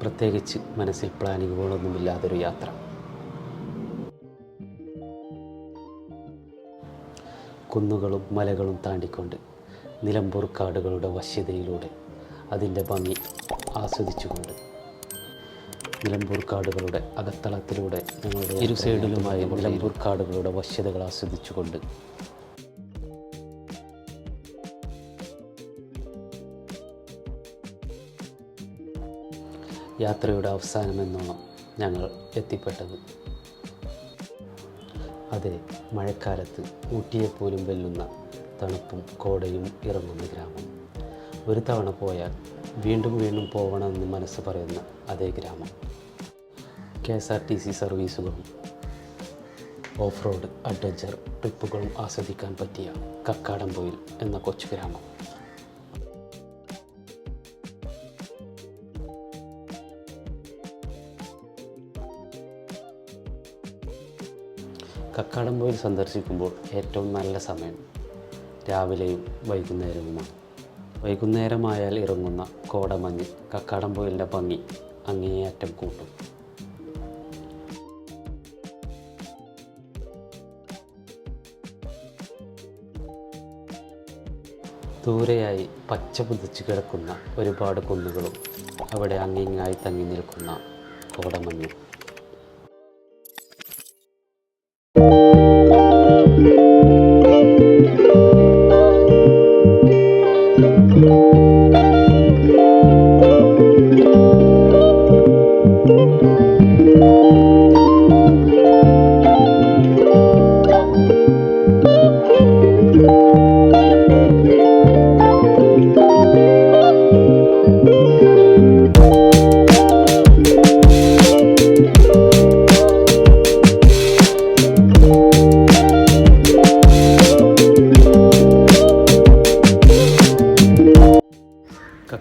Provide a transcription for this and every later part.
പ്രത്യേകിച്ച് മനസ്സിൽ പ്ലാനിങ്ങുകളൊന്നുമില്ലാതൊരു യാത്ര. കുന്നുകളും മലകളും താണ്ടിക്കൊണ്ട് നിലമ്പൂർ കാടുകളുടെ വശ്യതയിലൂടെ അതിന്റെ ഭംഗി ആസ്വദിച്ചുകൊണ്ട് നിലമ്പൂർ കാടുകളുടെ അകത്തളത്തിലൂടെ ഞങ്ങളുടെ ഇരു സൈഡിലുമായി നിലമ്പൂർ കാടുകളുടെ വശ്യതകൾ ആസ്വദിച്ചുകൊണ്ട് യാത്രയുടെ അവസാനമെന്നോണം ഞങ്ങൾ എത്തിപ്പെട്ടത്. അതെ മഴക്കാലത്ത് ഊട്ടിയെപ്പോലും വെല്ലുന്ന തണുപ്പും കോടയും ഇറങ്ങുന്ന ഗ്രാമം. ഒരു തവണ പോയാൽ വീണ്ടും വീണ്ടും പോകണമെന്ന് മനസ്സ് പറയുന്ന അതേ ഗ്രാമം. K S R T C സർവീസുകളും ഓഫ് റോഡ് അഡ്വഞ്ചർ ട്രിപ്പുകളും ആസ്വദിക്കാൻ പറ്റിയ കക്കാടംപൊയിൽ എന്ന കൊച്ചു ഗ്രാമം. കക്കാടംപൊയിൽ സന്ദർശിക്കുമ്പോൾ ഏറ്റവും നല്ല സമയം രാവിലെയും വൈകുന്നേരവുമാണ്. വൈകുന്നേരമായാൽ ഇറങ്ങുന്ന കോടമഞ്ഞ് കക്കാടംപൊയിലിന്റെ ഭംഗി അങ്ങേയറ്റം കൂട്ടും. ദൂരെയായി പച്ച പുതച്ച് കിടക്കുന്ന ഒരുപാട് കുന്നുകളും അവിടെ അങ്ങിങ്ങായി തങ്ങി നിൽക്കുന്ന കോടമഞ്ഞും.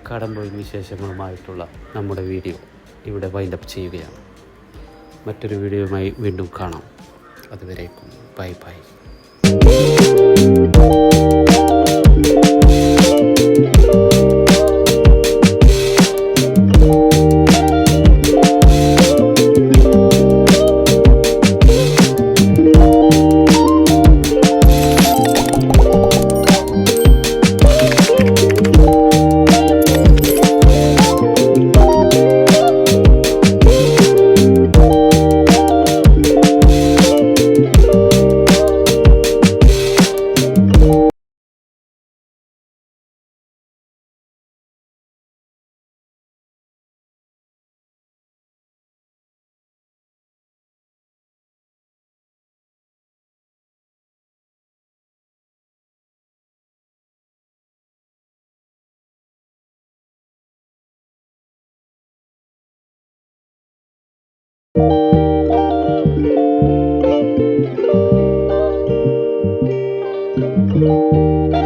കക്കാടംപൊയിൽ വിശേഷങ്ങളുമായിട്ടുള്ള നമ്മുടെ വീഡിയോ ഇവിടെ വൈൻഡപ്പ് ചെയ്യുകയാണ്. മറ്റൊരു വീഡിയോയുമായി വീണ്ടും കാണാം. അതുവരേക്കും. Bye bye Thank you.